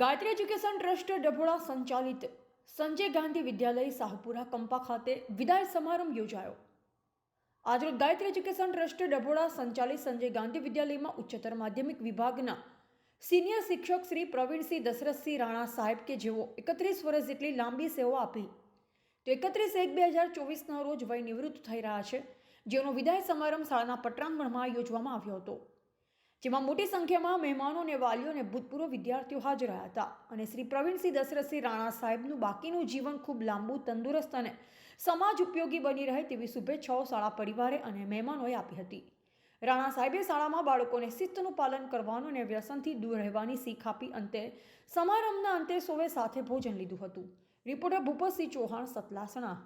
Gayatri education trust ડભોળા સંચાલિત સંજય ગાંધી વિદ્યાલય સાહપુરા કંપા ખાતે વિદાય સમારંભ યોજાયો. આજરોજ ગાયત્રી એજ્યુકેશન ટ્રસ્ટ ડભોળા સંચાલિત સંજય ગાંધી વિદ્યાલયમાં ઉચ્ચતર માધ્યમિક વિભાગના સિનિયર શિક્ષક શ્રી પ્રવીણસિંહ દશરથસિંહ રાણા સાહેબ કે જેઓ એકત્રીસ વર્ષ જેટલી લાંબી સેવા આપી, તો એકત્રીસ એક બે હજાર ચોવીસના રોજ વય નિવૃત્ત થઈ રહ્યા છે, જેનો વિદાય સમારંભ શાળાના પટાંગણમાં યોજવામાં આવ્યો હતો. જેમાં મોટી સંખ્યામાં મહેમાનો અને વાલીઓ અને ભૂતપૂર્વ વિદ્યાર્થીઓ હાજર રહ્યા હતા. અને શ્રી પ્રવીણસિંહ દશરથસિંહ રાણા સાહેબનું બાકીનું જીવન ખૂબ લાંબુ, તંદુરસ્ત અને સમાજ ઉપયોગી બની રહે તેવી શુભેચ્છાઓ શાળા પરિવારે અને મહેમાનોએ આપી હતી. રાણા સાહેબે શાળામાં બાળકોને શિસ્તનું પાલન કરવાનું અને વ્યસનથી દૂર રહેવાની શીખ આપી અંતે સમારંભના અંતે સૌએ સાથે ભોજન લીધું હતું. રિપોર્ટર ભૂપતસિંહ ચૌહાણ, સતલાસણા